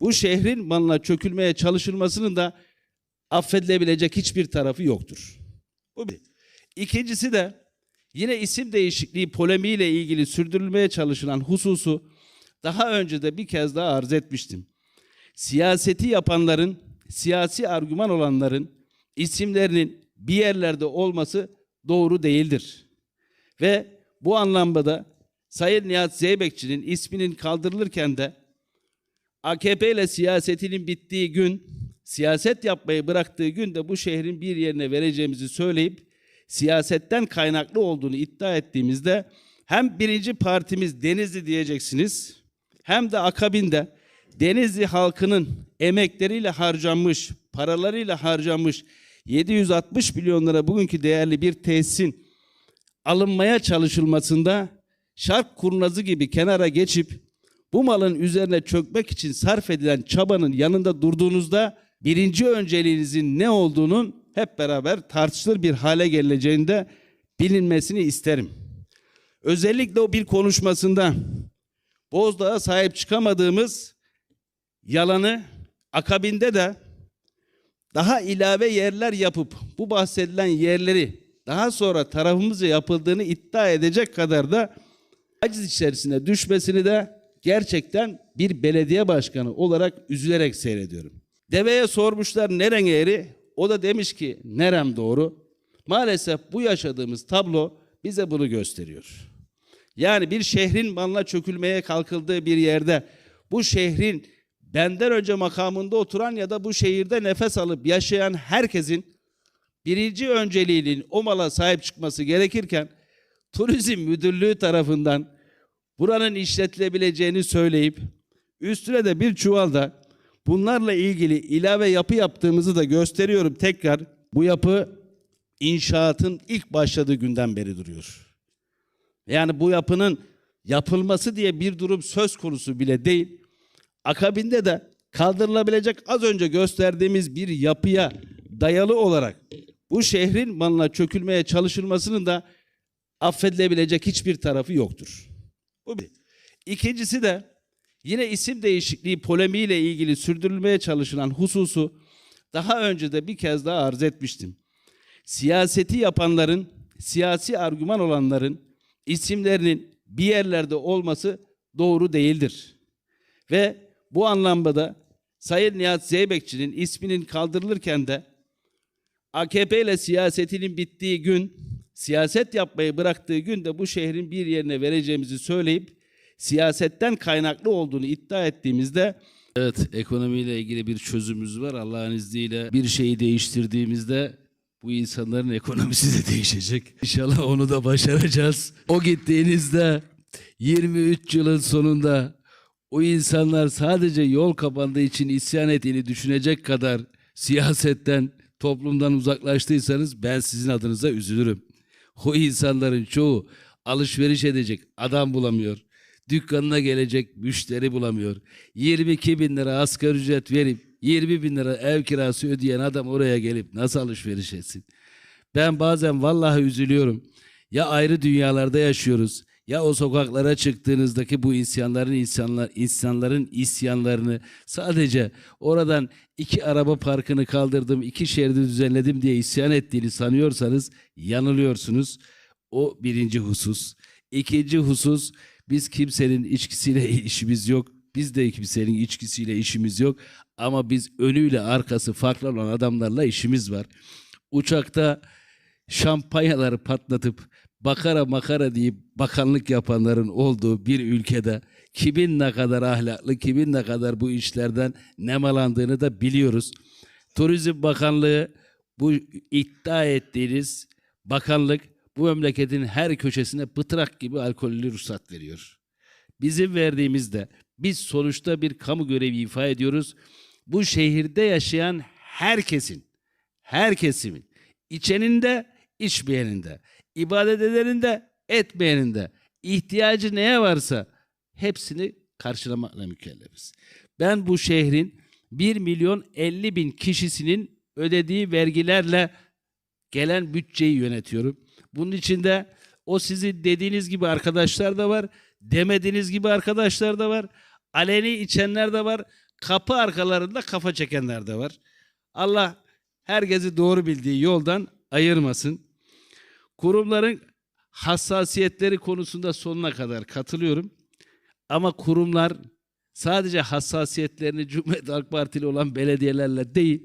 bu şehrin malına çökülmeye çalışılmasının da affedilebilecek hiçbir tarafı yoktur. Bu bir. İkincisi de yine isim değişikliği polemiğiyle ilgili sürdürülmeye çalışılan hususu daha önce de bir kez daha arz etmiştim. Siyaseti yapanların, siyasi argüman olanların isimlerinin bir yerlerde olması doğru değildir. Ve bu anlamda da Sayın Nihat Zeybekçi'nin isminin kaldırılırken de AKP ile siyasetinin bittiği gün, siyaset yapmayı bıraktığı gün de bu şehrin bir yerine vereceğimizi söyleyip siyasetten kaynaklı olduğunu iddia ettiğimizde hem birinci partimiz Denizli diyeceksiniz hem de akabinde Denizli halkının emekleriyle harcanmış, paralarıyla harcanmış 760 milyon lira bugünkü değerli bir tesisin alınmaya çalışılmasında şark kurnazı gibi kenara geçip bu malın üzerine çökmek için sarf edilen çabanın yanında durduğunuzda birinci önceliğinizin ne olduğunun hep beraber tartışılır bir hale geleceğinde bilinmesini isterim. Özellikle o bir konuşmasında Bozdağ'a sahip çıkamadığımız yalanı akabinde de daha ilave yerler yapıp bu bahsedilen yerleri daha sonra tarafımızca yapıldığını iddia edecek kadar da aciz içerisine düşmesini de gerçekten bir belediye başkanı olarak üzülerek seyrediyorum. Deveye sormuşlar neren eğri? O da demiş ki nerem doğru? Maalesef bu yaşadığımız tablo bize bunu gösteriyor. Yani bir şehrin malına çökülmeye kalkıldığı bir yerde bu şehrin benden önce makamında oturan ya da bu şehirde nefes alıp yaşayan herkesin birinci önceliğinin o mala sahip çıkması gerekirken turizm müdürlüğü tarafından buranın işletilebileceğini söyleyip üstüne de bir çuvalda bunlarla ilgili ilave yapı yaptığımızı da gösteriyorum tekrar. Bu yapı inşaatın ilk başladığı günden beri duruyor. Yani bu yapının yapılması diye bir durum söz konusu bile değil. Akabinde de kaldırılabilecek az önce gösterdiğimiz bir yapıya dayalı olarak bu şehrin malına çökülmeye çalışılmasının da affedilebilecek hiçbir tarafı yoktur. Bu bir. İkincisi de yine isim değişikliği polemiğiyle ilgili sürdürülmeye çalışılan hususu daha önce de bir kez daha arz etmiştim. Siyaseti yapanların, siyasi argüman olanların isimlerinin bir yerlerde olması doğru değildir. Ve bu anlamda da Sayın Nihat Zeybekçi'nin isminin kaldırılırken de AKP ile siyasetinin bittiği gün, siyaset yapmayı bıraktığı gün de bu şehrin bir yerine vereceğimizi söyleyip siyasetten kaynaklı olduğunu iddia ettiğimizde Evet, ekonomiyle ilgili bir çözümümüz var. Allah'ın izniyle bir şeyi değiştirdiğimizde bu insanların ekonomisi de değişecek. İnşallah onu da başaracağız. O gittiğinizde 23 yılın sonunda o insanlar sadece yol kapandığı için isyan ettiğini düşünecek kadar siyasetten, toplumdan uzaklaştıysanız ben sizin adınıza üzülürüm. O insanların çoğu alışveriş edecek adam bulamıyor. Dükkanına gelecek müşteri bulamıyor. 22 bin lira asgari ücret verip 20 bin lira ev kirası ödeyen adam oraya gelip nasıl alışveriş etsin? Ben bazen vallahi üzülüyorum. Ya ayrı dünyalarda yaşıyoruz ya o sokaklara çıktığınızdaki bu isyanların insanlar insanların isyanlarını sadece oradan iki araba parkını kaldırdım, iki şeridi düzenledim diye isyan ettiğini sanıyorsanız yanılıyorsunuz. O birinci husus. İkinci husus biz kimsenin içkisiyle işimiz yok. Biz de kimsenin içkisiyle işimiz yok. Ama biz önüyle arkası farklı olan adamlarla işimiz var. Uçakta şampanyaları patlatıp bakara makara deyip bakanlık yapanların olduğu bir ülkede kimin ne kadar ahlaklı, kimin ne kadar bu işlerden nemalandığını da biliyoruz. Turizm Bakanlığı bu iddia ettiğiniz bakanlık bu memleketin her köşesine pıtrak gibi alkollü ruhsat veriyor. Bizim verdiğimizde biz sonuçta bir kamu görevi ifa ediyoruz. Bu şehirde yaşayan herkesin, her kesimin, içmeyeninde, ibadet edeninde, etmeyeninde, ihtiyacı neye varsa hepsini karşılamakla mükellefiz. Ben bu şehrin 1 milyon 50 bin kişisinin ödediği vergilerle gelen bütçeyi yönetiyorum. Bunun içinde o sizin dediğiniz gibi arkadaşlar da var, demediğiniz gibi arkadaşlar da var, aleni içenler de var, kapı arkalarında kafa çekenler de var. Allah herkesi doğru bildiği yoldan ayırmasın. Kurumların hassasiyetleri konusunda sonuna kadar katılıyorum. Ama kurumlar sadece hassasiyetlerini Cumhuriyet Halk Partili olan belediyelerle değil,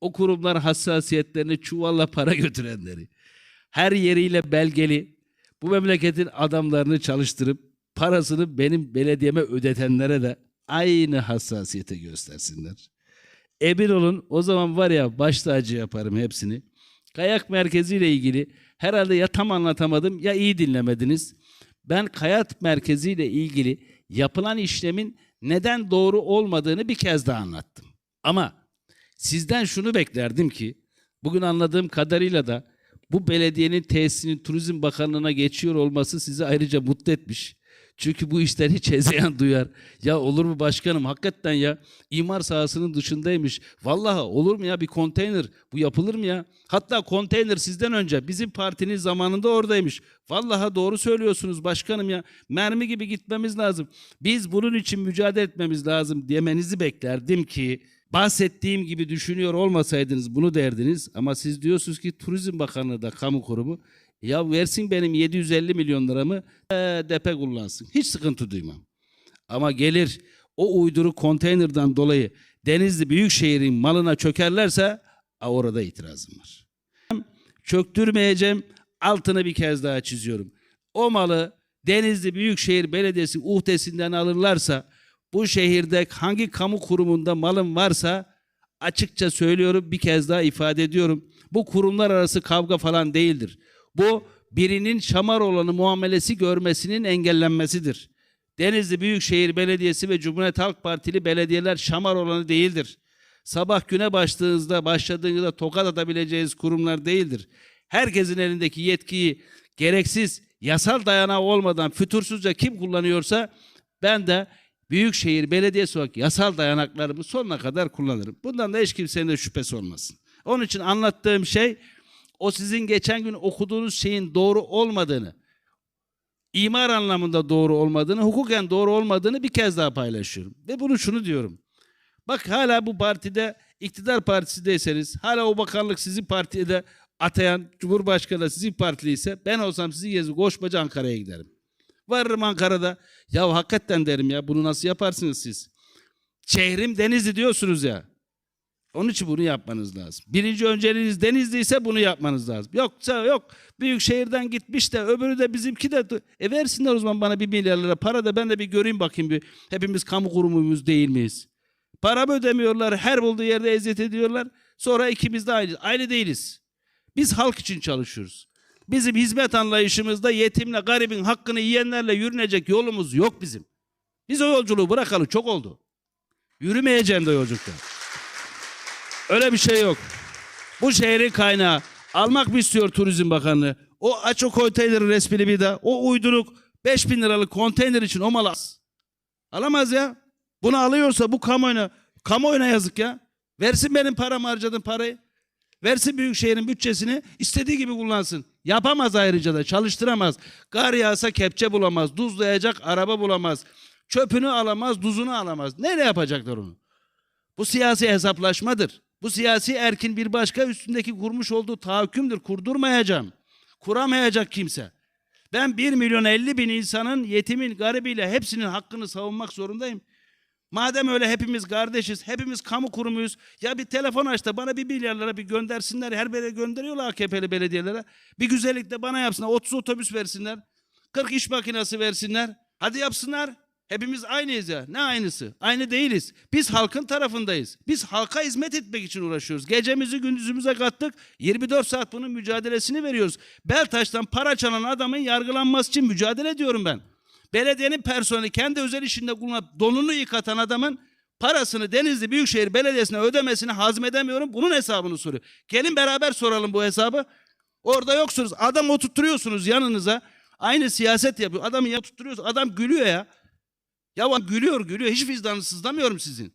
o kurumlar hassasiyetlerini çuvalla para götürenleri, her yeriyle belgeli, bu memleketin adamlarını çalıştırıp parasını benim belediyeme ödetenlere de aynı hassasiyete göstersinler. Emin olun o zaman var ya baş tacı yaparım hepsini. Kayak merkeziyle ilgili herhalde ya tam anlatamadım ya iyi dinlemediniz. Ben kayak merkeziyle ilgili yapılan işlemin neden doğru olmadığını bir kez daha anlattım. Ama sizden şunu beklerdim ki bugün anladığım kadarıyla da bu belediyenin tesisinin Turizm Bakanlığı'na geçiyor olması sizi ayrıca mutlu etmiş. Çünkü bu işten hiç hezeyan duyar. Ya olur mu başkanım hakikaten ya imar sahasının dışındaymış. Vallahi olur mu ya bir konteyner bu yapılır mı ya? Hatta konteyner sizden önce bizim partinin zamanında oradaymış. Vallahi doğru söylüyorsunuz başkanım ya. Mermi gibi gitmemiz lazım. Biz bunun için mücadele etmemiz lazım demenizi beklerdim ki bahsettiğim gibi düşünüyor olmasaydınız bunu derdiniz. Ama siz diyorsunuz ki Turizm Bakanlığı da kamu kurumu. Ya versin benim 750 milyon liramı ee, depe kullansın. Hiç sıkıntı duymam. Ama gelir o uyduru konteynerden dolayı Denizli Büyükşehir'in malına çökerlerse a, orada itirazım var. Çöktürmeyeceğim altını bir kez daha çiziyorum. O malı Denizli Büyükşehir Belediyesi uhdesinden alırlarsa bu şehirde hangi kamu kurumunda malım varsa açıkça söylüyorum bir kez daha ifade ediyorum. Bu kurumlar arası kavga falan değildir. Bu birinin şamar olanı muamelesi görmesinin engellenmesidir. Denizli Büyükşehir Belediyesi ve Cumhuriyet Halk Partili belediyeler şamar olanı değildir. Sabah güne başladığınızda, başladığınızda tokat atabileceğiniz kurumlar değildir. Herkesin elindeki yetkiyi gereksiz, yasal dayanağı olmadan fütursuzca kim kullanıyorsa ben de Büyükşehir Belediyesi olarak yasal dayanaklarımı sonuna kadar kullanırım. Bundan da hiç kimsenin de şüphesi olmasın. Onun için anlattığım şey o sizin geçen gün okuduğunuz şeyin doğru olmadığını, imar anlamında doğru olmadığını, hukuken doğru olmadığını bir kez daha paylaşıyorum. Ve bunu şunu diyorum. Bak hala bu partide iktidar partisideyseniz, hala o bakanlık sizin partide atayan Cumhurbaşkanı da sizin partiliyse ben olsam sizi gezip koşmaca Ankara'ya giderim. Varırım Ankara'da. Ya hakikaten derim ya bunu nasıl yaparsınız siz? Şehrim Denizli diyorsunuz ya. Onun için bunu yapmanız lazım. Birinci önceliğiniz Denizli ise bunu yapmanız lazım. Yoksa yok büyük şehirden gitmiş de öbürü de bizimki de e versinler o zaman bana bir milyar lira para da ben de bir göreyim bakayım bir. Hepimiz kamu kurumuyuz değil miyiz? Para mı ödemiyorlar? Her bulduğu yerde eziyet ediyorlar. Sonra ikimiz de aynı. Aynı değiliz. Biz halk için çalışıyoruz. Bizim hizmet anlayışımızda yetimle, garibin hakkını yiyenlerle yürünecek yolumuz yok bizim. Biz o yolculuğu bırakalı çok oldu. Yürümeyeceğim de yolculukta. Öyle bir şey yok. Bu şehrin kaynağı almak mı istiyor Turizm Bakanlığı? O aç o konteynerin resmini bir daha. O uyduruk 5000 liralık konteyner için o malı az. Alamaz ya. Bunu alıyorsa bu kamuoyuna, kamuoyuna yazık ya. Versin benim param harcadığım parayı. Versin Büyükşehir'in bütçesini istediği gibi kullansın. Yapamaz ayrıca da çalıştıramaz. Kar yağsa kepçe bulamaz. Duzlayacak araba bulamaz. Çöpünü alamaz, duzunu alamaz. Nereye yapacaklar onu? Bu siyasi hesaplaşmadır. Bu siyasi erkin bir başka üstündeki kurmuş olduğu tahakkümdür. Kurdurmayacağım. Kuramayacak kimse. Ben 1 milyon 50 bin insanın yetimin, garibiyle hepsinin hakkını savunmak zorundayım. Madem öyle hepimiz kardeşiz, hepimiz kamu kurumuyuz. Ya bir telefon aç da bana bir milyarlara bir göndersinler. Her belediye gönderiyorlar AKP'li belediyelere. Bir güzellik de bana yapsınlar. 30 otobüs versinler. 40 iş makinesi versinler. Hadi yapsınlar. Hepimiz aynıyız ya. Ne aynısı? Aynı değiliz. Biz halkın tarafındayız. Biz halka hizmet etmek için uğraşıyoruz. Gecemizi gündüzümüze kattık. 24 saat bunun mücadelesini veriyoruz. Beltaş'tan para çalan adamın yargılanması için mücadele ediyorum ben. Belediyenin personeli kendi özel işinde kullanıp donunu yıkatan adamın parasını Denizli Büyükşehir Belediyesi'ne ödemesini hazmedemiyorum. Bunun hesabını soruyor. Gelin beraber soralım bu hesabı. Orada yoksunuz. Adam oturtturuyorsunuz yanınıza. Aynı siyaset yapıyor. Adamı ya. Adam gülüyor ya. Ya gülüyor gülüyor. Hiç vicdanı sızlamıyorum sizin.